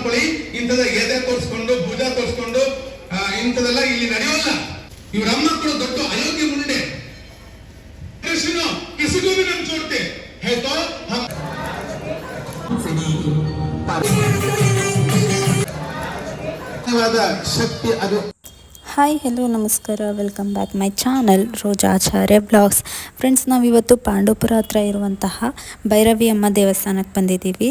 ಮಾಡ್ಕೊಳ್ಳಿ. ಇಂಥದ ಎದೆ ತೋರಿಸ್ಕೊಂಡು ಭುಜ ತೋರಿಸ್ಕೊಂಡು ಇಂಥದೆಲ್ಲ ಇಲ್ಲಿ ನಡೆಯೋಲ್ಲ. ಇವ್ರ ಕೂಡ ದೊಡ್ಡ ಅಯೋಗ್ಯ ಮುಂಡೆ ಕೃಷ್ಣ ಕಿಸಿಗೂ ನಮ್ ಹೇಳ್ತೋ? ಶಕ್ತಿ ಅದು. ಹಾಯ್ ಹೆಲೋ ನಮಸ್ಕಾರ. Welcome back my channel Roja Acharya blogs friends ನಾವಿವತ್ತು ಪಾಂಡವಪುರ ಹತ್ರ ಇರುವಂತಹ ಭೈರವಿ ಅಮ್ಮ ದೇವಸ್ಥಾನಕ್ಕೆ ಬಂದಿದ್ದೀವಿ.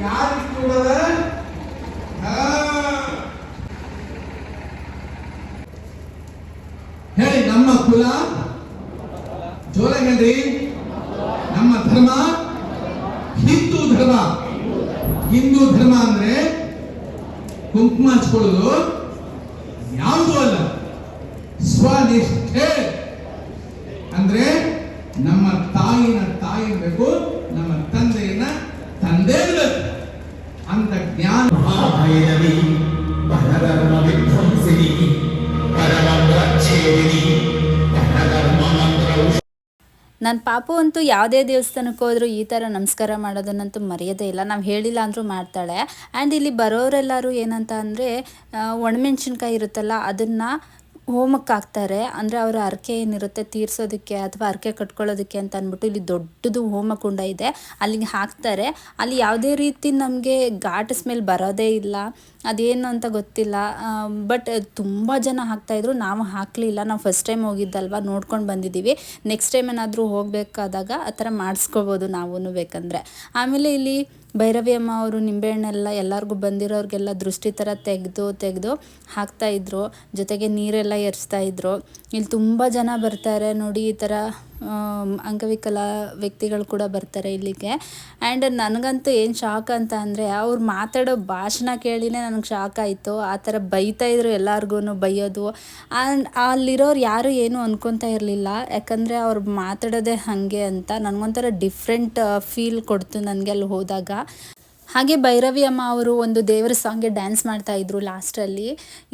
ಯಾರು ಕೂಡದ ಹೇಳಿ, ನಮ್ಮ ಕುಲ ಜೋರಾಗಿ ನಮ್ಮ ಧರ್ಮ, ಹಿಂದೂ ಧರ್ಮ. ಹಿಂದೂ ಧರ್ಮ ಅಂದ್ರೆ ಕುಂಕುಮ ಹಚ್ಕೊಳ್ಳೋದು ಯಾವುದೂ ಅಲ್ಲ. ಸ್ವನಿಷ್ಠೆ ಅಂದ್ರೆ ನಮ್ಮ ತಾಯಿನ ತಾಯಿ ಬೇಕು ನಮ್ಮ ತಂದೆಯನ್ನ ತಂದೆ ಇರ್ಬೇಕು ಅಂತ ಜ್ಞಾನ ಮಹಾಭೈರವಿ ಪರಧರ್ಮ ವಿಧ್ವಂಸಿನಿ ನನ್ನ ಪಾಪು ಅಂತೂ ಯಾವುದೇ ದೇವಸ್ಥಾನಕ್ಕೆ ಹೋದರೂ ಈ ಥರ ನಮಸ್ಕಾರ ಮಾಡೋದನ್ನಂತೂ ಮರೆಯೋದೇ ಇಲ್ಲ. ನಾವು ಹೇಳಿಲ್ಲ ಅಂದರೂ ಮಾಡ್ತಾಳೆ. ಆ್ಯಂಡ್ ಇಲ್ಲಿ ಬರೋರೆಲ್ಲರೂ ಏನಂತ ಅಂದರೆ ಒಣಮೆಣ್ಸಿನ್ಕಾಯಿ ಇರುತ್ತಲ್ಲ, ಅದನ್ನು ಹೋಮಕ್ಕೆ ಹಾಕ್ತಾರೆ ಅಂದರೆ ಅವರ ಹರಕೆ ಏನಿರುತ್ತೆ, ತೀರ್ಸೋದಕ್ಕೆ ಅಥವಾ ಹರಕೆ ಕಟ್ಕೊಳ್ಳೋದಕ್ಕೆ ಅಂತ ಅಂದ್ಬಿಟ್ಟು ಇಲ್ಲಿ ದೊಡ್ಡದು ಹೋಮಕುಂಡ ಇದೆ. ಅಲ್ಲಿಗೆ ಹಾಕ್ತಾರೆ. ಅಲ್ಲಿ ಯಾವುದೇ ರೀತಿ ನಮಗೆ ಘಾಟ್ ಸ್ಮೆಲ್ ಬರೋದೇ ಇಲ್ಲ. ಅದೇನು ಅಂತ ಗೊತ್ತಿಲ್ಲ. ಬಟ್ ತುಂಬ ಜನ ಹಾಕ್ತಾಯಿದ್ರು ನಾವು ಹಾಕಲಿಲ್ಲ. ನಾವು ಫಸ್ಟ್ ಟೈಮ್ ಹೋಗಿದ್ದಲ್ವ? ನೋಡ್ಕೊಂಡು ಬಂದಿದ್ದೀವಿ. ನೆಕ್ಸ್ಟ್ ಟೈಮ್ ಏನಾದರೂ ಹೋಗಬೇಕಾದಾಗ ಆ ಥರ ಮಾಡಿಸ್ಕೋಬೋದು ನಾವೂ ಬೇಕಂದರೆ. ಆಮೇಲೆ ಇಲ್ಲಿ ಭೈರವಿ ಅಮ್ಮ ಅವರು ನಿಂಬೆಹಣ್ಣೆಲ್ಲ ಎಲ್ಲರಿಗೂ ಬಂದಿರೋರಿಗೆಲ್ಲ ದೃಷ್ಟಿ ಥರ ತೆಗೆದು ತೆಗೆದು ಹಾಕ್ತಾಯಿದ್ರು ಜೊತೆಗೆ ನೀರೆಲ್ಲ ಎರಚ್ತಾ ಇದ್ರು. ಇಲ್ಲಿ ತುಂಬ ಜನ ಬರ್ತಾರೆ ನೋಡಿ ಈ ಥರ ಅಂಗವಿಕಲ ವ್ಯಕ್ತಿಗಳು ಕೂಡ ಬರ್ತಾರೆ ಇಲ್ಲಿಗೆ. ಆ್ಯಂಡ್ ನನಗಂತೂ ಏನು ಶಾಕ್ ಅಂತ ಅಂದರೆ, ಅವ್ರು ಮಾತಾಡೋ ಭಾಷಣ ಕೇಳಿನೇ ನನಗೆ ಶಾಕ್ ಆಯಿತು. ಆ ಥರ ಬೈತಾ ಇದ್ರು ಎಲ್ಲರಿಗೂ ಬೈಯೋದು. ಆ್ಯಂಡ್ ಅಲ್ಲಿರೋರು ಯಾರು ಏನು ಅನ್ಕೊತಾ ಇರಲಿಲ್ಲ. ಯಾಕಂದರೆ ಅವ್ರು ಮಾತಾಡೋದೇ ಹಾಗೆ ಅಂತ. ನನಗೊಂಥರ ಡಿಫ್ರೆಂಟ್ ಫೀಲ್ ಕೊಡ್ತು ನನಗೆ ಅಲ್ಲಿ ಹೋದಾಗ. ಹಾಗೆ ಭೈರವಿ ಅಮ್ಮ ಅವರು ಒಂದು ದೇವರ ಸಾಂಗ್ಗೆ ಡ್ಯಾನ್ಸ್ ಮಾಡ್ತಾ ಇದ್ರು ಲಾಸ್ಟಲ್ಲಿ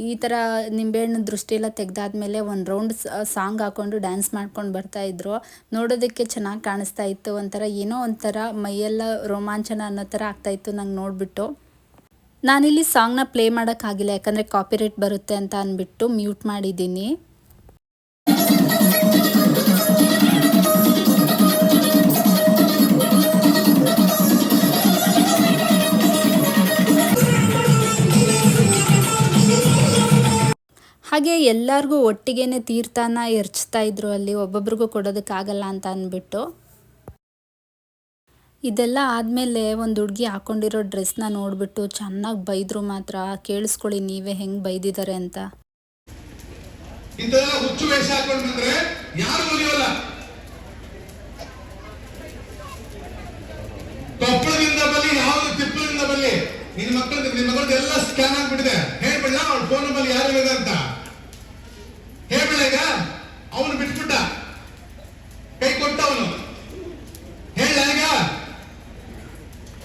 ಈ ಥರ ನಿಂಬೆಹಣ್ಣು ದೃಷ್ಟಿ ಎಲ್ಲ ತೆಗ್ದಾದ್ಮೇಲೆ ಒಂದು ರೌಂಡ್ ಸಾಂಗ್ ಹಾಕೊಂಡು ಡ್ಯಾನ್ಸ್ ಮಾಡ್ಕೊಂಡು ಬರ್ತಾ ಇದ್ರು. ನೋಡೋದಕ್ಕೆ ಚೆನ್ನಾಗಿ ಕಾಣಿಸ್ತಾ ಇತ್ತು. ಒಂಥರ ಏನೋ ಒಂಥರ ಮೈಯೆಲ್ಲ ರೋಮಾಂಚನ ಅನ್ನೋ ಥರ ಆಗ್ತಾ ಇತ್ತು ನಂಗೆ ನೋಡಿಬಿಟ್ಟು. ನಾನಿಲ್ಲಿ ಸಾಂಗ್ನ ಪ್ಲೇ ಮಾಡೋಕ್ಕಾಗಿಲ್ಲ, ಯಾಕಂದರೆ ಕಾಪಿರೇಟ್ ಬರುತ್ತೆ ಅಂತ ಅಂದ್ಬಿಟ್ಟು ಮ್ಯೂಟ್ ಮಾಡಿದ್ದೀನಿ. ಹಾಗೆ ಎಲ್ಲರಿಗೂ ಒಟ್ಟಿಗೆನೆ ತೀರ್ಥನ ಎರಚ್ತಾ ಇದ್ರು ಅಲ್ಲಿ, ಒಬ್ಬೊಬ್ರಿಗೂ ಕೊಡೋದಕ್ಕಾಗಲ್ಲ ಅಂತ ಅಂದ್ಬಿಟ್ಟು. ಇದೆಲ್ಲ ಆದಮೇಲೆ ಒಂದು ಹುಡುಗಿ ಹಾಕೊಂಡಿರೋ ಡ್ರೆಸ್ನ ನೋಡಿಬಿಟ್ಟು ಚೆನ್ನಾಗಿ ಬೈದ್ರು ಮಾತ್ರ, ಕೇಳಿಸ್ಕೊಳ್ಳಿ, ನೀವೇ ಹೆಂಗೆ ಬೈದಿದ್ದಾರೆ ಅಂತ. ಹುಚ್ಚು ವೇಷ ಹಾಕೊಂಡು ಯಾರು ಕೊಪ್ಪಳದಿಂದ ಬಲ್ಲಿ ಯಾವ್ದು ತಿಪ್ಪಳದಿಂದ ಬಲ್ಲಿ ನಿನ್ನ ಮಕ್ಕಳ ನಿನ್ನ ಮಗಳದ್ದು ಎಲ್ಲ ಸ್ಕ್ಯಾನ್ ಆಗ್ಬಿಟ್ಟಿದೆ. ಹೇಳ್ಬಿಡ, ಅವ್ಳ ಫೋನ್ ನಂಬರ್ ಯಾರು ಇದೆ ಅಂತ ಹೇಳ್ಬಿಡ ಈಗ ಅವನು ಬಿಟ್ಬಿಟ್ಟ ಕೈ ಕೊಟ್ಟ ಅವನು ಹೇಳ ಈಗ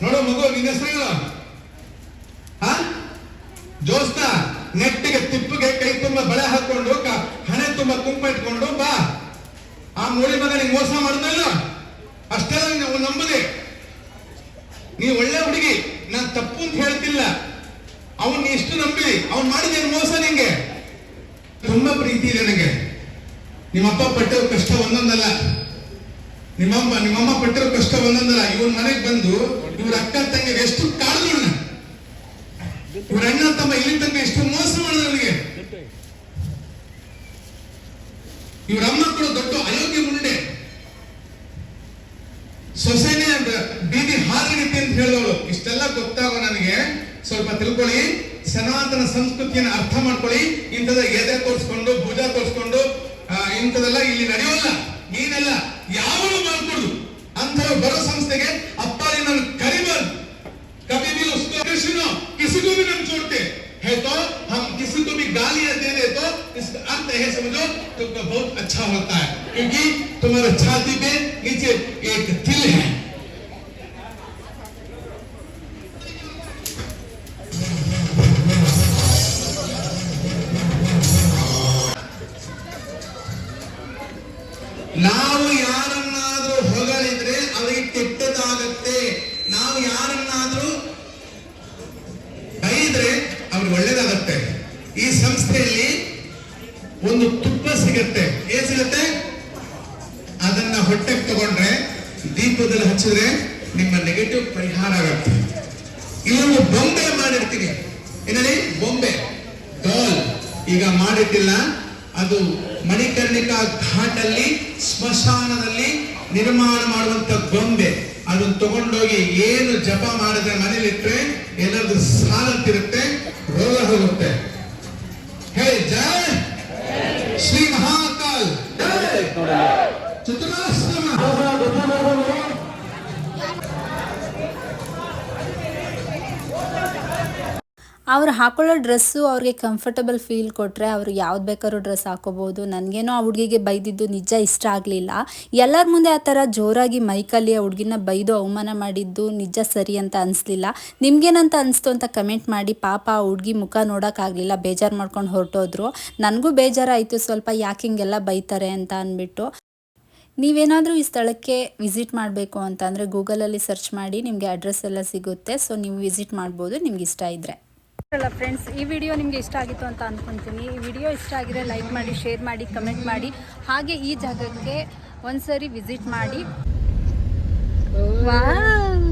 ನೋಡು ಮಗು ನಿನ್ನ ಹೆಸರೇನು ಹಾ? ನೆಟ್ಟಿಗೆ ತಿಪ್ಪಿಗೆ ಕೈ ತುಂಬ ಬಳೆ ಹಾಕೊಂಡು ಹಣೆ ತುಂಬ ಕುಂಕುಮ ಇಟ್ಕೊಂಡು ಬಾ. ಆ ಮೂಳಿ ಮಗ ನಿಂಗೆ ಮೋಸ ಮಾಡಿದ್ನಲ್ಲ ಅಷ್ಟೆಲ್ಲ ನೀವು ನಂಬುದೇ. ನೀ ಒಳ್ಳೆ ಹುಡುಗಿ, ನಾನ್ ತಪ್ಪು ಅಂತ ಹೇಳ್ತಿಲ್ಲ. ಅವನ್ ನೀ ಎಷ್ಟು ನಂಬಿದಿ, ಅವ್ನ್ ಮಾಡಿದೇನು ಮೋಸ ನಿಂಗೆ? ತುಂಬಾ ಪ್ರೀತಿ ಇದೆ ನನಗೆ ನಿಮ್ಮಪ್ಪ ಪಟ್ಟಿರೋ ಕಷ್ಟ ಒಂದೊಂದಲ್ಲ. ನಿಮ್ಮಮ್ಮ ನಿಮ್ಮಮ್ಮ ಪಟ್ಟಿರೋ ಕಷ್ಟ ಒಂದೊಂದಲ್ಲ. ಇವನ್ ಮನೆಗೆ ಬಂದು ಇವ್ರ ಅಕ್ಕ ತಂಗಿಗೆ ಎಷ್ಟು ಕಾಡಿದ್ರು ಇವ್ರ ಅಣ್ಣ ತಮ್ಮ ಇಲ್ಲಿ ತನಕ ಎಷ್ಟು ಮೋಸ ಮಾಡಿದ್ರು ನನಗೆ ಇವ್ರ ಅಮ್ಮ ಕೂಡ ದೊಡ್ಡ ಅಯೋಗ್ಯ ಮುಂಡೆ ಸೊಸೆನೇ ಬೀದಿ ಹಾರಿಡಿಕೆ ಅಂತ ಹೇಳೋಳು ಇಷ್ಟೆಲ್ಲ ಗೊತ್ತಾಗೋ ನನಗೆ, ಸ್ವಲ್ಪ ತಿಳ್ಕೊಳ್ಳಿ. ಸನಾತನ ಸಂಸ್ಕೃತಿಯನ್ನು ಅರ್ಥ ಮಾಡ್ಕೊಳ್ಳಿ. ಇಂಥದ ಎದೆ ತೋರಿಸ್ಕೊಂಡು, ಭುಜ ತೋರಿಸ್ಕೊಂಡು ಇಂಥದೆಲ್ಲ ಇಲ್ಲಿ ನಡೆಯೋಲ್ಲ. ನೀನೆಲ್ಲ ಯಾವಳು ಮಾಡ್ಕೊಡು. ಅಂತ ಬರೋ क्योंकि तुम्हारे छाती पे नीचे एक तिल है ನಾವು ಯಾರನ್ನಾದರೂ ಕೆಟ್ಟದಾಗತ್ತೆ ನಾವು ಯಾರನ್ನಾದ್ರೂ ಬೈದ್ರೆ ಅವ್ರಿಗೆ ಒಳ್ಳೇದಾಗತ್ತೆ ಈ ಸಂಸ್ಥೆಯಲ್ಲಿ ಒಂದು ತುಪ್ಪ ಸಿಗತ್ತೆ ಏನ್ ಸಿಗತ್ತೆ ಹಚ್ಚಿದ್ರೆ ನಿಮ್ಮ ನೆಗೆಟಿವ್ ಪರಿಹಾರ ಆಗುತ್ತೆ. ಇವರು ಬೊಂಬೆ ಮಾಡಿರ್ತೀನಿ. ಏನಲ್ಲಿ ಬೊಂಬೆ ಡಾಲ್ ಈಗ ಮಾಡಿಟ್ಟಿಲ್ಲ ಅದು ಮಣಿಕರ್ಣಿಕಾ ಘಾಟ್ ಅಲ್ಲಿ ಸ್ಮಶಾನದಲ್ಲಿ ನಿರ್ಮಾಣ ಮಾಡುವಂತ ಬೊಂಬೆ. ಅದನ್ನ ತಗೊಂಡೋಗಿ ಏನು ಜಪ ಮಾಡಿದ್ರೆ ಮನೇಲಿ ಇಟ್ರೆ ಏನಾದ್ರು ಸಾಲಂತಿರುತ್ತೆ, ರೋಗ ಹೋಗುತ್ತೆ. ಅವ್ರು ಹಾಕೊಳ್ಳೋ ಡ್ರೆಸ್ಸು ಅವ್ರಿಗೆ ಕಂಫರ್ಟಬಲ್ ಫೀಲ್ ಕೊಟ್ಟರೆ ಅವ್ರು ಯಾವ್ದು ಬೇಕಾದ್ರೂ ಡ್ರೆಸ್ ಹಾಕೋಬೋದು. ನನಗೇನೋ ಆ ಹುಡುಗಿಗೆ ಬೈದಿದ್ದು ನಿಜ ಇಷ್ಟ ಆಗಲಿಲ್ಲ. ಎಲ್ಲರ ಮುಂದೆ ಆ ಥರ ಜೋರಾಗಿ ಮೈಕಲ್ಲಿ ಆ ಹುಡುಗಿನ ಬೈದು ಅವಮಾನ ಮಾಡಿದ್ದು ನಿಜ ಸರಿ ಅಂತ ಅನಿಸ್ಲಿಲ್ಲ. ನಿಮ್ಗೇನಂತ ಅನಿಸ್ತು ಅಂತ ಕಮೆಂಟ್ ಮಾಡಿ ಪಾಪ ಆ ಹುಡುಗಿ ಮುಖ ನೋಡೋಕ್ಕಾಗಲಿಲ್ಲ ಬೇಜಾರು ಮಾಡ್ಕೊಂಡು ಹೊರಟೋದ್ರು. ನನಗೂ ಬೇಜಾರಾಯಿತು. ಸ್ವಲ್ಪ ಯಾಕೆ ಹಿಂಗೆಲ್ಲ ಬೈತಾರೆ ಅಂತ ಅಂದ್ಬಿಟ್ಟು ನೀವೇನಾದರೂ ಈ ಸ್ಥಳಕ್ಕೆ ವಿಸಿಟ್ ಮಾಡಬೇಕು ಅಂತಂದರೆ ಗೂಗಲಲ್ಲಿ ಸರ್ಚ್ ಮಾಡಿ ನಿಮಗೆ ಅಡ್ರೆಸ್ ಎಲ್ಲ ಸಿಗುತ್ತೆ. ಸೊ ನೀವು ವಿಸಿಟ್ ಮಾಡ್ಬೋದು. ನಿಮ್ಗೆ ಇಷ್ಟ ಇದ್ದರೆ ಅಲ್ಲ ಫ್ರೆಂಡ್ಸ್ ಈ ವಿಡಿಯೋ ನಿಮಗೆ ಇಷ್ಟ ಆಗಿತ್ತು ಅಂತ ಅಂದ್ಕೊತೀನಿ ಈ ವಿಡಿಯೋ ಇಷ್ಟ ಆಗಿದ್ರೆ ಲೈಕ್ ಮಾಡಿ ಶೇರ್ ಮಾಡಿ ಕಮೆಂಟ್ ಮಾಡಿ. ಹಾಗೆ ಈ ಜಾಗಕ್ಕೆ ಒಂದ್ಸರಿ ವಿಸಿಟ್ ಮಾಡಿ. ವಾವ್